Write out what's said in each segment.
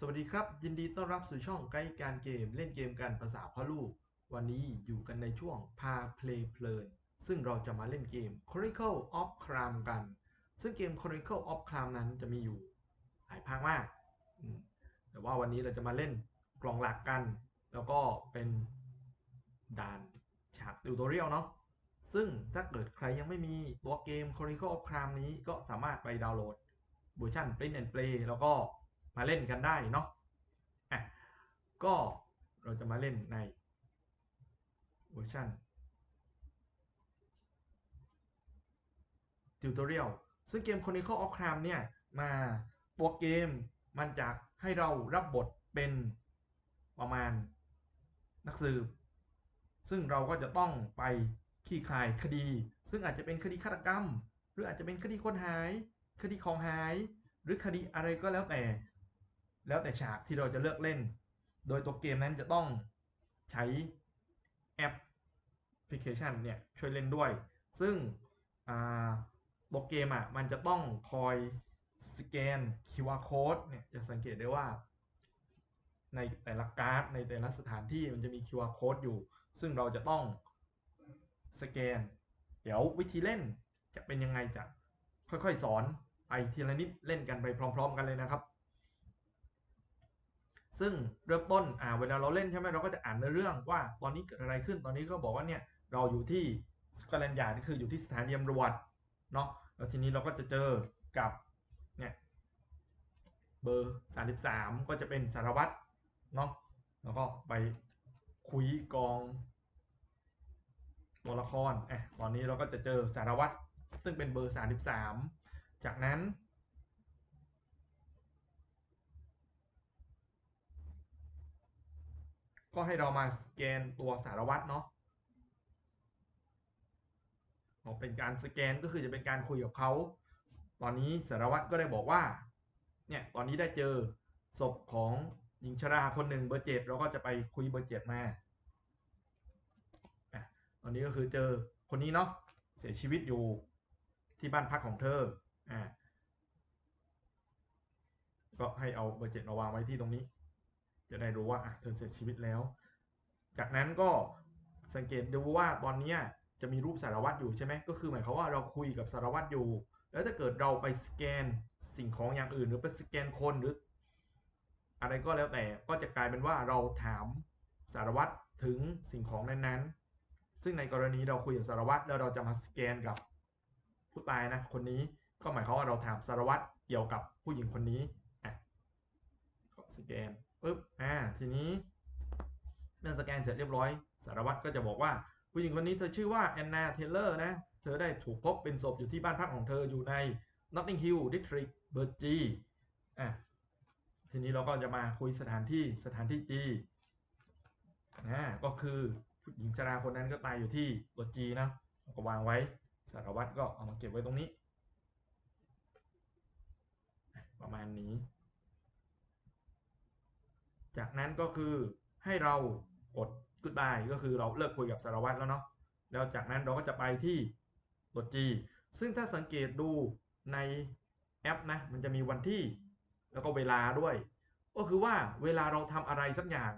สวัสดีครับ ยินดีต้อนรับสู่ช่องไกด์การเกม เล่นเกมกันภาษาพ่อลูก วันนี้อยู่กันในช่วงพาเพลย์เพลินซึ่งเราจะมาเล่นเกม Chronicle of Crime กัน ซึ่งเกม Chronicle of Crime นั้นจะมีอยู่หลายภาคมาก แต่ว่าวันนี้เราจะมาเล่นกล่องหลักกัน แล้วก็เป็นด่านฉากติวตอเรียลเนาะซึ่งถ้าเกิดใครยังไม่มีตัวเกม Chronicle of Crime นี้ก็สามารถไปดาวน์โหลดเวอร์ชัน Print and Play แล้วก็ มาเล่นกันได้เนาะอะก็เราจะมาเล่นในเวอร์ชัน Tutorial ซึ่งเกม Chronicle of Crime เนี่ย มาตัวเกมมันจะให้เรารับบทเป็นประมาณนักสืบ ซึ่งเราก็จะต้องไปขี้คายคดี ซึ่งอาจจะเป็นคดีฆาตกรรม หรืออาจจะเป็นคดีคนหาย คดีของหาย หรือคดีอะไรก็แล้วแต่ แล้วแต่ฉากที่เราจะเลือกเล่น โดยตัวเกมนั้นจะต้องใช้แอปพลิเคชันเนี่ยช่วยเล่นด้วย ซึ่งตัวเกมอะมันจะต้องคอยสแกน QR code เนี่ยจะสังเกตได้ว่า ในแต่ละการ์ดในแต่ละสถานที่มันจะมี QR code อยู่ ซึ่งเราจะต้องสแกน เดี๋ยววิธีเล่นจะเป็นยังไงจะค่อยๆ สอนไปทีละนิดเล่นกันไปพร้อม ๆ กันเลยนะครับ ซึ่งเริ่มต้นอ่าเวลาเราเล่นใช่ไหมเราก็จะอ่านในเรื่องว่าตอนนี้เกิดอะไรขึ้นตอนนี้ก็บอกว่าเนี่ยเราอยู่ที่สกอตแลนด์ยาร์ดคืออยู่ที่สถานีตำรวจเนาะแล้วทีนี้เราก็จะเจอกับเนี่ยเบอร์33ก็จะเป็นสารวัตรเนาะแล้วก็ไปคุยกองตัวละครอะตอนนี้เราก็จะเจอสารวัตรซึ่งเป็นเบอร์33จากนั้น ก็ให้เรามาสแกนตัวสารวัตรเนาะเป็นการสแกนก็คือจะเป็นการคุยกับเขา ตอนนี้สารวัตรก็ได้บอกว่า เนี่ย ตอนนี้ได้เจอศพของหญิงชราคนหนึ่งเบอร์เจ็ดเราก็จะไปคุยเบอร์เจ็ดมา ตอนนี้ก็คือเจอคนนี้เนาะ เสียชีวิตอยู่ที่บ้านพักของเธอ อ่า ก็ให้เอาเบอร์เจ็ดมาวางไว้ที่ตรงนี้ จะได้รู้ว่าอะเธอเสียชีวิตแล้ว จากนั้นก็สังเกตดูว่าตอนนี้จะมีรูปสารวัตรอยู่ใช่ไหมก็คือหมายความว่าเราคุยกับสารวัตรอยู่ แล้วถ้าเกิดเราไปสแกนสิ่งของอย่างอื่น หรือไปสแกนคนหรือ อะไรก็แล้วแต่ก็จะกลายเป็นว่าเราถามสารวัตรถึงสิ่งของนั้นๆ ซึ่งในกรณีเราคุยกับสารวัตรแล้วเราจะมาสแกนกับผู้ตายนะคนนี้ก็หมายความว่าเราถามสารวัตรเกี่ยวกับผู้หญิงคนนี้อะก็สแกน ปุ๊บอ่าทีนี้เมื่อสแกนเสร็จเรียบร้อยสารวัตรก็จะบอกว่า ผู้หญิงคนนี้เธอชื่อว่าแอนนาเทเลอร์นะเธอได้ถูกพบเป็นศพอยู่ที่บ้านพักของเธออยู่ใน Notting Hill District เบอร์จีอะทีนี้เราก็จะมาคุยสถานที่สถานที่จีอ่าก็คือผู้หญิงชราคนนั้นก็ตายอยู่ที่เบอร์จีนะก็วางไว้สารวัตรก็เอามาเก็บไว้ตรงนี้ ประมาณนี้ จากนั้นก็คือให้เรากด goodbye ก็คือเราเลิกคุยกับสารวัตรแล้วเนาะแล้วจากนั้นเราก็จะไปที่ตัว G ซึ่งถ้าสังเกตดูในแอปนะมันจะมีวันที่แล้วก็เวลาด้วย ก็คือว่าเวลาเราทำอะไรสักอย่าง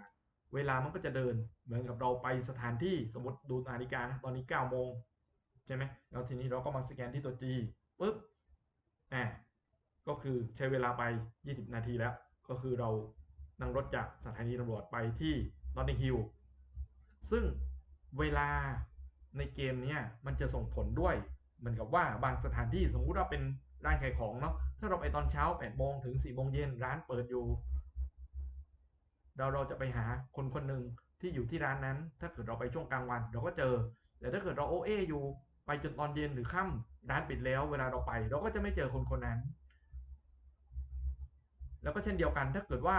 เวลามันก็จะเดินเหมือนกับเราไปสถานที่สมมติดูนาฬิกานะตอนนี้9โมงใช่ไหมแล้วทีนี้เราก็มาสแกนที่ตัว G ปุ๊บอ่าก็คือใช้เวลาไป 20 นาทีแล้ว ก็คือเรา นั่งรถจากสถานีตำรวจไปที่นอตติงฮิลซึ่งเวลาในเกมนี้มันจะส่งผลด้วย เหมือนกับว่าบางสถานที่สมมุติว่าเป็นร้านขายของเนาะถ้าเราไปตอนเช้า8โมงถึง4โมงเย็นร้านเปิดอยู่ เราเราจะไปหาคนคนหนึ่งที่อยู่ที่ร้านนั้น ถ้าเกิดเราไปช่วงกลางวัน เราก็เจอ แต่ถ้าเกิดเราโอเออยู่ไปจนตอนเย็นหรือค่ำร้านปิดแล้ว เวลาเราไป เราก็จะไม่เจอคนคนนั้น แล้วก็เช่นเดียวกันถ้าเกิดว่า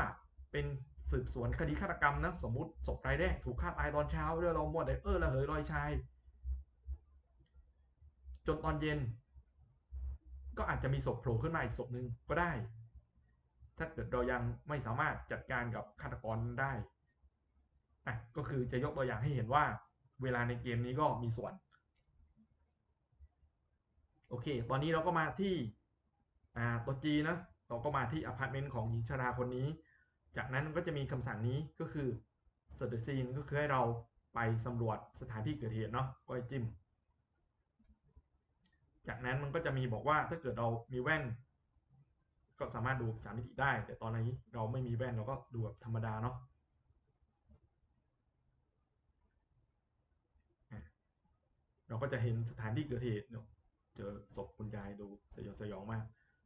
เป็นสืบสวนคดีฆาตกรรมนะสมมติศพรายแรกถูกฆ่าตายตอนเช้าเรือเราหมดเลยเออระเหยลอยชาย จนตอนเย็น ก็อาจจะมีศพโผล่ขึ้นมาอีกศพหนึ่งก็ได้ ถ้าเกิดเรายังไม่สามารถจัดการกับฆาตกรได้อะก็คือจะยกตัวอย่างให้เห็นว่า เวลาในเกมนี้ก็มีส่วน โอเค ตอนนี้เราก็มาที่อ่าตัวจีนะเราก็มาที่อพาร์ตเมนต์ของหญิงชราคนนี้ จากนั้นมันก็จะมีคำสั่งนี้ก็คือ search the scene ก็คือให้เราไปสำรวจสถานที่เกิดเหตุเนาะก็ให้จิ้ม จากนั้นมันก็จะมีบอกว่าถ้าเกิดเรามีแว่น ก็สามารถดูสามมิติได้ แต่ตอนนี้เราไม่มีแว่นเราก็ดูแบบธรรมดาเนาะเราก็จะเห็นสถานที่เกิดเหตุเนอะเจอศพคุณยายดูสยองสยองมาก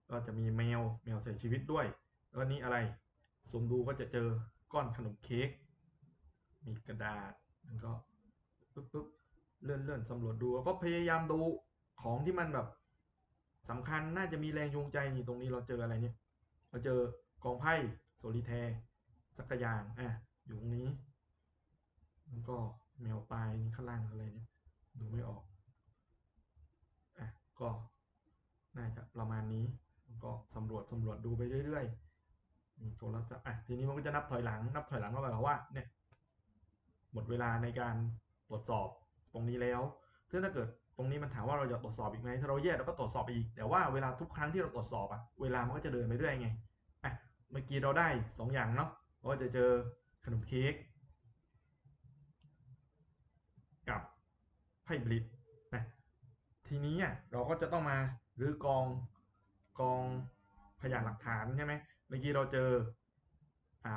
ก็จะมีแมวแมวเสียชีวิตด้วย แล้วนี่อะไร มดูก็จะเจอก้อนขนมเค้กมีกระดาษมันก็ปึ๊บปึ๊บเลื่อนเลื่อนสำรวจดูก็พยายามดูของที่มันแบบสำคัญน่าจะมีแรงจูงใจนี่ตรงนี้เราเจออะไรเนี่ย เราเจอกองไพ่โซลิแทร์สักอยางอะอยู่ตรงนี้แล้วก็แมวตายนี่ข้างล่างอะไรเนี่ยดูไม่ออกอะก็น่าจะประมาณนี้ก็สำรวจสำรวจดูไปเรื่อยๆ โทรศัพท์อะทีนี้มันก็จะนับถอยหลัง นับถอยหลังก็หมายความว่าเนี่ยหมดเวลาในการตรวจสอบตรงนี้แล้วซึ่งถ้าเกิดตรงนี้มันถามว่าเราจะตรวจสอบอีกไหมถ้าเราแยกเราก็ตรวจสอบอีก แต่ว่าเวลาทุกครั้งที่เราตรวจสอบอะเวลามันก็จะเดินไปเรื่อยไงอะเมื่อกี้เราได้สองอย่างเนาะเราก็จะเจอขนมเค้กกับไพ่บลิตนะทีนี้อะเราก็จะต้องมารื้อกองกองพยานหลักฐานใช่ไหม เมื่อกี้เราเจออ่า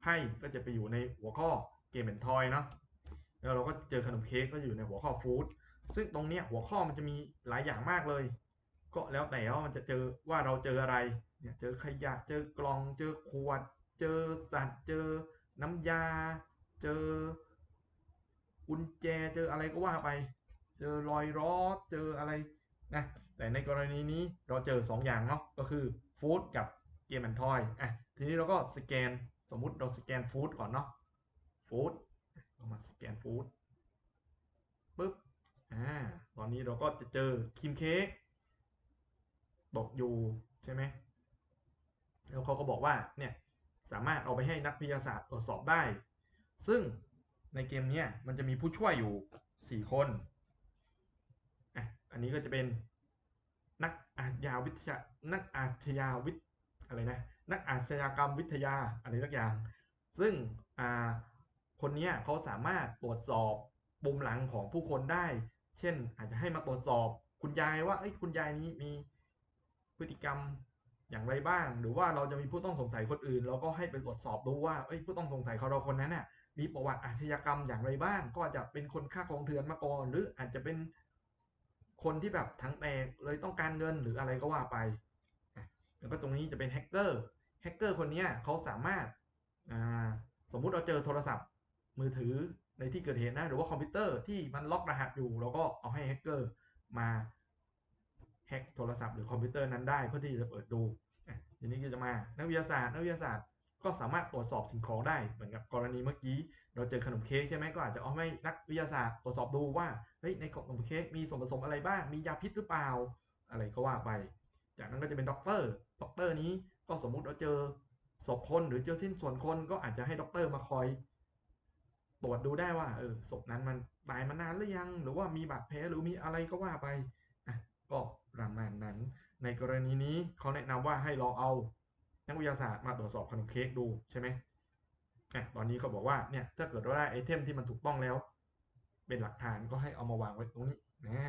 ไพ่ก็จะไปอยู่ในหัวข้อเกมแอนทอยเนาะแล้วเราก็เจอขนมเค้กก็อยู่ในหัวข้อฟู้ดซึ่งตรงเนี้ยหัวข้อมันจะมีหลายอย่างมากเลย ก็แล้วแต่ว่ามันจะเจอว่าเราเจออะไรเนี่ยเจอขยะเจอกล่อง เจอขวด เจอสัตว์ เจอน้ำยา เจอกุญแจเจออะไรก็ว่าไป เจอรอยล้อเจออะไรนะแต่ในกรณีนี้เราเจอสองอย่างเนาะก็คือฟู้ดกับ มแอนทอยอะทีนี้เราก็สแกนสมมุติเราสแกนฟู้ดก่อนเนาะฟู้ดเรามาสแกนฟู้ดปุ๊บอ่าตอนนี้เราก็จะเจอครีมเค้กตกอยู่ใช่ไหมแล้วเขาก็บอกว่าเนี่ยสามารถเอาไปให้นักวิทยาศาสตร์ตรวจสอบได้ ซึ่งในเกมเนี้ยมันจะมีผู้ช่วยอยู่สี่คนอะอันนี้ก็จะเป็นนักอาชญาวิทยานักอาชญาวิท อะไรนะนักอาชญากรรมวิทยาอะไรสักอย่าง ซึ่งคนนี้เขาสามารถตรวจสอบปุ่มหลังของผู้คนได้ เช่น อาจจะให้มาตรวจสอบคุณยายว่าเอ้คุณยายนี้มีพฤติกรรมอย่างไรบ้าง หรือว่าเราจะมีผู้ต้องสงสัยคนอื่น เราก็ให้ไปตรวจสอบดูว่าเอ้ผู้ต้องสงสัยของเราคนนั้นน่ะมีประวัติอาชญากรรมอย่างไรบ้าง ก็อาจจะเป็นคนฆ่าของเถื่อนมาก่อน หรืออาจจะเป็นคนที่แบบทั้งแตกเลยต้องการเงินหรืออะไรก็ว่าไป แล้วก็ตรงนี้จะเป็นแฮกเกอร์แฮกเกอร์คนนี้เขาสามารถอ่าสมมุติเราเจอโทรศัพท์ มือถือในที่เกิดเหตุนะหรือว่าคอมพิวเตอร์ที่มันล็อกรหัสอยู่เราก็เอาให้แฮกเกอร์มาแฮกโทรศัพท์หรือคอมพิวเตอร์นั้นได้เพื่อที่จะเปิดดูอะทีนี้ก็จะมานักวิทยาศาสตร์นักวิทยาศาสตร์ก็สามารถตรวจสอบสิ่งของได้เหมือนกับกรณีเมื่อกี้ เราเจอขนมเค้กใช่ไหมก็อาจจะเอาให้นักวิทยาศาสตร์ตรวจสอบดูว่าเฮ้ยในขนมเค้กมีส่วนผสมอะไรบ้างมียาพิษหรือเปล่า อะไรก็ว่าไป จากนั้นก็จะเป็นด็อกเตอร์ด็อกเตอร์นี้ก็สมมุติเราเจอศพคนหรือเจอสิ้นส่วนคนก็อาจจะให้ด็อกเตอร์มาคอยตรวจดูได้ว่าเออศพนั้นมันตายมานานหรือยัง หรือว่ามีบาดแผลหรือมีอะไรก็ว่าไปอะก็ประมาณนั้น ในกรณีนี้เขาแนะนำว่าให้ลองเอานักวิทยาศาสตร์มาตรวจสอบขนมเค้กดูใช่ไหมอะตอนนี้เขาบอกว่าเนี่ยถ้าเกิดว่าได้ไอเทมที่มันถูกต้องแล้ว เป็นหลักฐานก็ให้เอามาวางไว้ตรงนี้นะ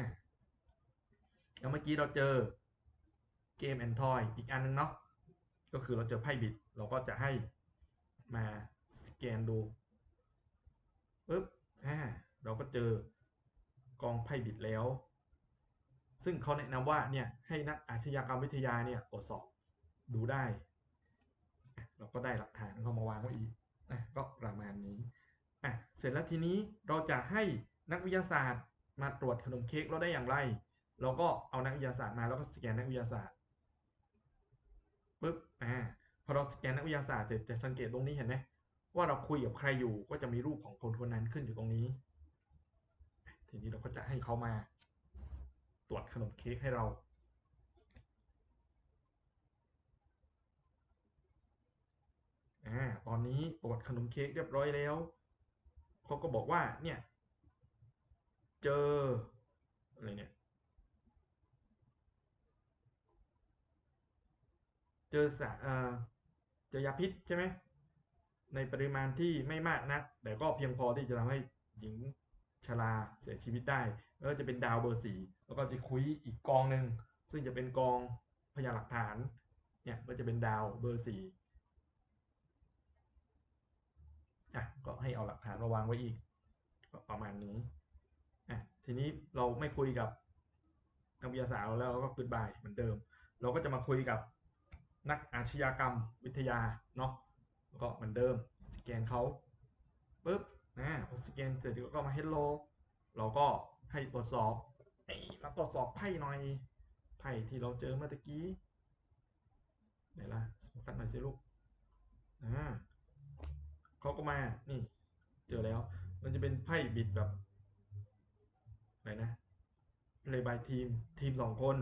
แล้วเมื่อกี้เราเจอ มแอนทอยอีกอันนึงเนาะก็คือเราเจอไพ่บิดเราก็จะให้มาสแกนดูปึ๊บอ่าเราก็เจอกองไพ่บิดแล้ว ซึ่งเขาแนะนำว่าเนี่ยให้นักอาชญากรรมวิทยาเนี่ยตรวจสอบดูได้ เราก็ได้หลักฐานเข้ามาวางไว้อีกอะก็ประมาณนี้อะเสร็จแล้วทีนี้เราจะให้นักวิทยาศาสตร์มาตรวจขนมเค้กเราได้อย่างไร เราก็เอานักวิทยาศาสตร์มาแล้วก็สแกนนักวิทยาศาสตร์ อ่าพอเราสแกนนักวิทยาศาสตร์เสร็จจะสังเกตตรงนี้เห็นไหมว่าเราคุยกับใครอยู่ก็จะมีรูปของคนคนนั้นขึ้นอยู่ตรงนี้ ทีนี้เราก็จะให้เขามาตรวจขนมเค้กให้เรา อ่า ตอนนี้ตรวจขนมเค้กเรียบร้อยแล้ว เขาก็บอกว่าเนี่ย เจออะไรเนี่ย จอสารเจอยาพิษใช่ไหมในปริมาณที่ไม่มากนัก แต่ก็เพียงพอที่จะทำให้หญิงชราเสียชีวิตได้แล้วก็จะเป็นดาวเบอร์สี่แล้วก็จะคุยอีกกองหนึ่งซึ่งจะเป็นกองพยานหลักฐานเนี่ยก็จะเป็นดาวเบอร์สี่อะก็ให้เอาหลักฐานมาวางไว้อีกประมาณนี้อะทีนี้เราไม่คุยกับนักวิทยาศาสตร์แล้วเราก็ปิดบายเหมือนเดิม เราก็จะมาคุยกับ นักอาชญากรรมวิทยาเนาะแล้วก็เหมือนเดิมสแกนเขาปุ๊บนะพอสแกนเสร็จก็มา hello เราก็ให้ตรวจสอบเอ้มาตรวจสอบไพ่หน่อยไพ่ที่เราเจอเมื่อกี้ไหนล่ะโฟกัสหน่อยสิลูกอ่าเขาก็มานี่ เจอแล้ว มันจะเป็นไพ่บิดแบบไหนนะเลยบายทีมทีมสองคน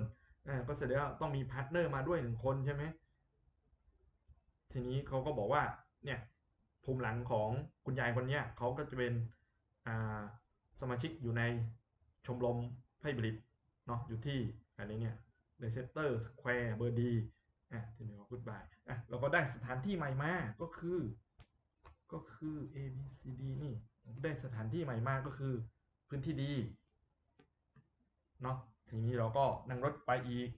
อ่าก็แสดงว่าต้องมีพาร์ทเนอร์มาด้วยหนึ่งคนใช่ไหม ทีนี้เขาก็บอกว่าเนี่ยภูมิหลังของคุณยายคนเนี้ยเขาก็จะเป็นอ่าสมาชิกอยู่ในชมรมไพ่บริดเนาะอยู่ที่อะไรเนี่ยเลเซเตอร์สแควร์เบอร์ดีอะทีนี้ก็พูดบายอะเราก็ได้สถานที่ใหม่มาก็คือ ก็คือ A B C D นี่ได้สถานที่ใหม่มาก็คือพื้นที่ดีเนาะทีนี้เราก็นั่งรถไปอีก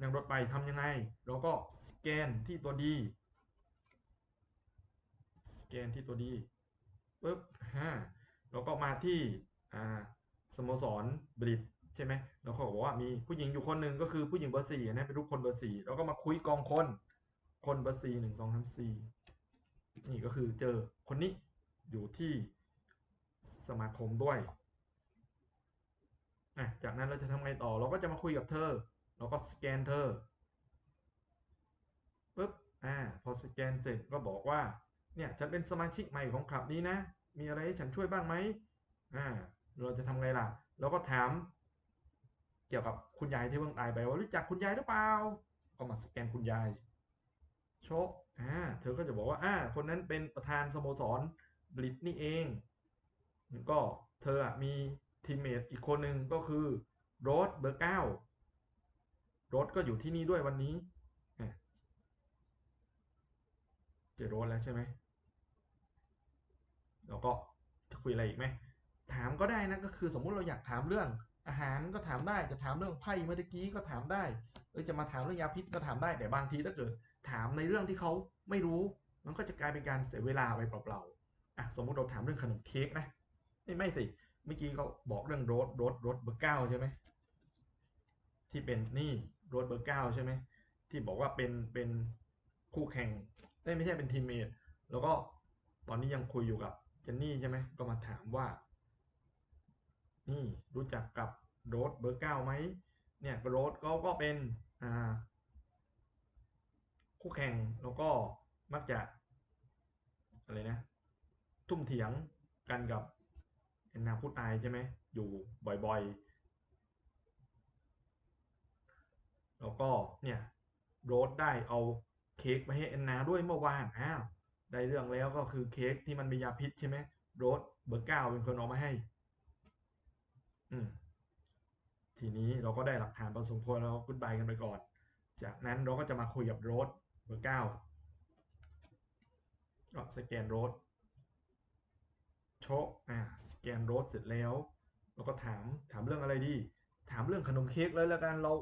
นั่งรถไปทำยังไง เราก็ส แกนที่ตัวดีสแกนที่ตัวดีปุ๊บฮ่าเราก็มาที่อ่าสโมสรบริดใช่ไหมเราก็บอกว่ามีผู้หญิงอยู่คนหนึ่งก็คือผู้หญิงเบอร์สี่นะเป็นรูปคนเบอร์สี่เราก็มาคุยกองคน คนเบอร์สี่หนึ่งสองสามสี่นี่ก็คือเจอคนนี้อยู่ที่สมาคมด้วยจากนั้นเราจะทำไงต่อเราก็จะมาคุยกับเธอ เราก็สแกนเธอ อ่าพอสแกนเสร็จก็บอกว่าเนี่ยฉันเป็นสมาชิกใหม่ของคลับนี้นะ มีอะไรให้ฉันช่วยบ้างไหมอ่าเราจะทำไงล่ะ เราก็ถามเกี่ยวกับคุณยายที่เพิ่งตายไปว่ารู้จักคุณยายหรือเปล่า ก็มาสแกนคุณยายโชคอ่าเธอก็จะบอกว่าอ่าคนนั้นเป็นประธานสโมสรบลิตนี่เองก็เธอมีทีมเมทอีกคนหนึ่งก็คือโรสเบอร์เก้าโรสก็อยู่ที่นี่ด้วยวันนี้อะ เจอโรสแล้วใช่ไหมแล้วก็จะคุยอะไรอีกไหมถามก็ได้นะก็คือสมมุติเราอยากถามเรื่องอาหารก็ถามได้จะถามเรื่องไพ่เมื่อกี้ก็ถามได้เออจะมาถามเรื่องยาพิษก็ถามได้แต่บางทีถ้าเกิด ถามในเรื่องที่เขาไม่รู้ มันก็จะกลายเป็นการเสียเวลาไปเปล่าๆอะสมมุติเราถามเรื่องขนมเค้กนะไม่ไม่สิเมื่อกี้เขาบอกเรื่องโรสโรสโรสเบอร์เก้าใช่ไหมที่เป็นนี่โรสเบอร์เก้าใช่ไหมที่บอกว่าเป็นเป็นคู่แข่ง เอ้ยไม่ใช่เป็นทีมเมทแล้วก็ตอนนี้ยังคุยอยู่กับเจนนี่ใช่ไหมก็มาถามว่า นี่รู้จักกับโรสเบอร์เก้าไหมเนี่ยโรสเขาก็เป็นอ่าคู่แข่งแล้วก็มักจะอะไรนะ ทุ่มเถียงกันกับแอนนาผู้ตายใช่ไหมอยู่บ่อยๆ แล้วก็เนี่ยโรสได้เอา เค้กไปให้แอนนาด้วยเมื่อวานอ้าวได้เรื่องแล้วก็คือเค้กที่มันมียาพิษใช่ไหมโรสเบอร์เก้าเป็นคนเอามาให้ อืมทีนี้เราก็ได้หลักฐานพอสมควรแล้วกุดบายกันไปก่อน จากนั้นเราก็จะมาคุยกับโรสเบอร์เก้าก็สแกนโรสโชคอ่าสแกนโรสเสร็จแล้ว เราก็ถามถามเรื่องอะไรดี ถามเรื่องขนมเค้กเลยแล้วกันเรา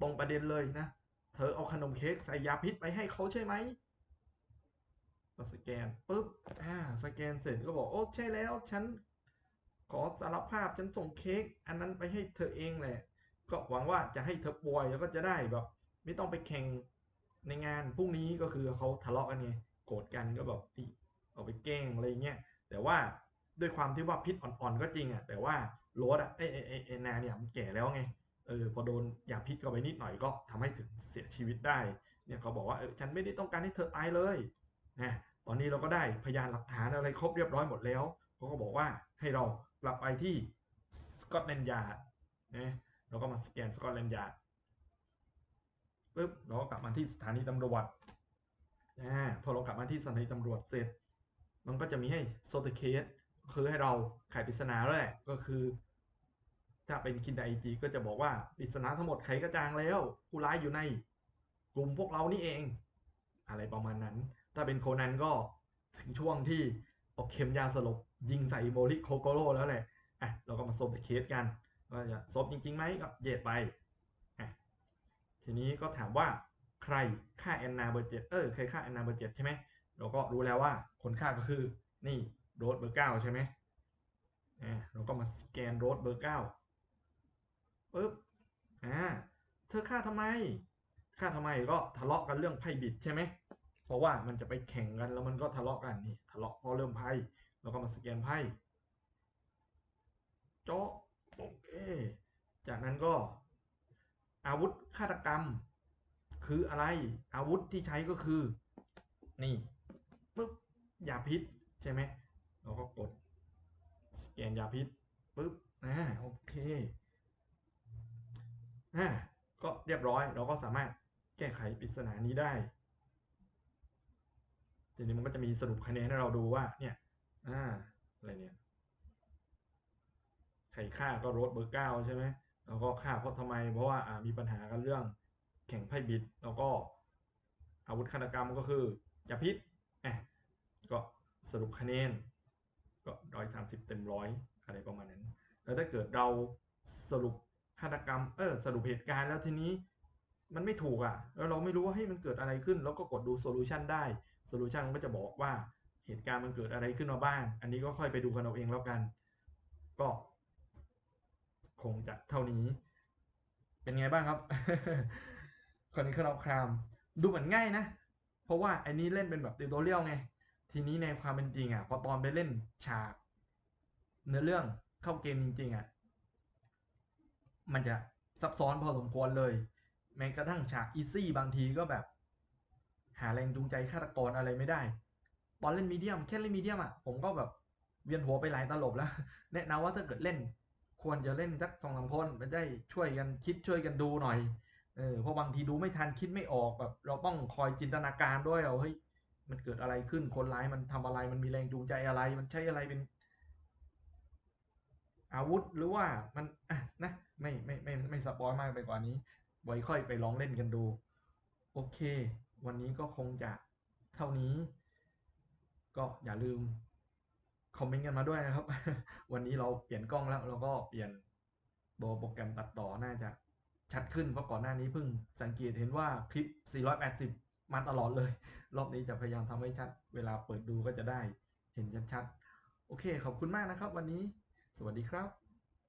ตรงประเด็นเลยนะ เธอเอาขนมเค้กใส่ยาพิษไปให้เขาใช่ไหมก็สแกนปุ๊บอ่าสแกนเสร็จก็บอกโอ้ใช่แล้วฉันขอสารภาพฉันส่งเค้กอันนั้นไปให้เธอเองแหละ ก็หวังว่าจะให้เธอป่วยแล้วก็จะได้แบบ ไม่ต้องไปแข่งในงานพรุ่งนี้ก็คือเขาทะเลาะกันไงโกรธกันก็แบบที่เอาไปแกล้งอะไรเงี้ยแต่ว่าด้วยความที่ว่าพิษอ่อนๆก็จริงอะแต่ว่าโรสอะไอไอไอนาเนี่ยมันแก่แล้วไง เออพอโดนยาพิษเข้าไปนิดหน่อยก็ทำให้ถึงเสียชีวิตได้เนี่ยเขาบอกว่าเออฉันไม่ได้ต้องการให้เธอตายเลยนะตอนนี้เราก็ได้พยานหลักฐานอะไรครบเรียบร้อยหมดแล้วเขาก็บอกว่าให้เรากลับไปที่สกอตแลนด์ยาร์ดนะเราก็มาสแกนสกอตแลนด์ยาร์ดปุ๊บเราก็กลับมาที่สถานีตำรวจอ่าพอเรากลับมาที่สถานีตำรวจเสร็จ มันก็จะมีให้โซเทเคสคือให้เราไขปริศนาแล้วแหละก็คือ ถ้าเป็นคินไดจีก็จะบอกว่าปริศนาทั้งหมดไขกระจางแล้วผู้ร้ายอยู่ในกลุ่มพวกเรานี่เอง อะไรประมาณนั้น ถ้าเป็นโคนันก็ถึงช่วงที่เอาเข็มยาสลบยิงใส่โมริโคโกโร่แล้วแหละอะเราก็มาซบเคสกันว่าจะซบจริงๆไหมก็เย็ดไปอะทีนี้ก็ถามว่าใครฆ่าแอนนาเบอร์เจ็ดเออใครฆ่าแอนนาเบอร์เจ็ดใช่ไหมเราก็รู้แล้วว่าคนฆ่าก็คือนี่โรสเบอร์เก้าใช่ไหมอ่าเราก็มาสแกนโรสเบอร์เก้า ปึ๊บอ่าเธอฆ่าทำไมฆ่าทำไมก็ทะเลาะกันเรื่องไพ่บิดใช่ไหมเพราะว่ามันจะไปแข่งกันแล้วมันก็ทะเลาะกันนี่ทะเลาะเพราะเรื่องไพ่เราก็มาสแกนไพ่โจ๊ะโอเคจากนั้นก็อาวุธฆาตกรรม คืออะไรอาวุธที่ใช้ก็คือ นี่ปึ๊บยาพิษใช่ไหมเราก็กดสแกนยาพิษปึ๊บอ่าโอเค อ่าก็เรียบร้อยเราก็สามารถแก้ไขปริศนานี้ได้ทีนี้มันก็จะมีสรุปคะแนนให้เราดูว่าเนี่ยอ่าอะไรเนี่ยใครฆ่าก็รสเบอร์เก้าใช่ไหมแล้วก็ฆ่าเพราะทำไม เพราะว่าอ่ามีปัญหากันเรื่องแข่งไพ่บิด แล้วก็อาวุธฆาตกรรมก็คือยาพิษอะก็สรุปคะแนนก็ร้อยสามสิบเต็มร้อยอะไรประมาณนั้น แล้วถ้าเกิดเราสรุป ฆาตกรรมเออสรุปเหตุการณ์แล้วทีนี้มันไม่ถูกอะ แล้วเราไม่รู้ว่าให้มันเกิดอะไรขึ้น แล้วก็กดดูโซลูชันได้โซลูชันก็จะบอกว่าเหตุการณ์มันเกิดอะไรขึ้นมาบ้าง อันนี้ก็ค่อยไปดูกันเอาเองแล้วกัน ก็ คงจะเท่านี้ เป็นไงบ้างครับคนนี้คือเราคราม ดูเหมือนง่ายนะ เพราะว่าอันนี้เล่นเป็นแบบติวโตเรียลไง ทีนี้ในความเป็นจริงอะ พอตอนไปเล่นฉากเนื้อเรื่องเข้าเกมจริงๆอะ มันจะซับซ้อนพอสมควรเลย แม้กระทั่งฉากอีซี่บางทีก็แบบ หาแรงจูงใจฆาตกรอะไรไม่ได้ตอนเล่นมีเดียมแค่เล่นมีเดียมอะผมก็แบบเวียนหัวไปหลายตลบแล้ว แนะนำว่าถ้าเกิดเล่น ควรจะเล่นสักสองสามคนมันได้ช่วยกันคิดช่วยกันดูหน่อยเออเพราะบางทีดูไม่ทันคิดไม่ออกแบบ เราต้องคอยจินตนาการด้วยเอาเฮ้ยมันเกิดอะไรขึ้นคนร้ายมันทำอะไรมันมีแรงจูงใจอะไร มันใช้อะไรเป็น อาวุธหรือว่ามันอะนะไม่ไม่ไม่ไม่ไม่สปอยมากไปกว่านี้ไว้ค่อยไปลองเล่นกันดู โอเค วันนี้ก็คงจะเท่านี้ ก็อย่าลืมคอมเมนต์กันมาด้วยนะครับ วันนี้เราเปลี่ยนกล้องแล้วเราก็เปลี่ยนตัวโปรแกรมตัดต่อน่าจะชัดขึ้นเพราะก่อนหน้านี้เพิ่งสังเกตเห็นว่าคลิป 480 มาตลอดเลย รอบนี้จะพยายามทำให้ชัด เวลาเปิดดูก็จะได้เห็นชัดๆ โอเค ขอบคุณมากนะครับ วันนี้ สวัสดีครับ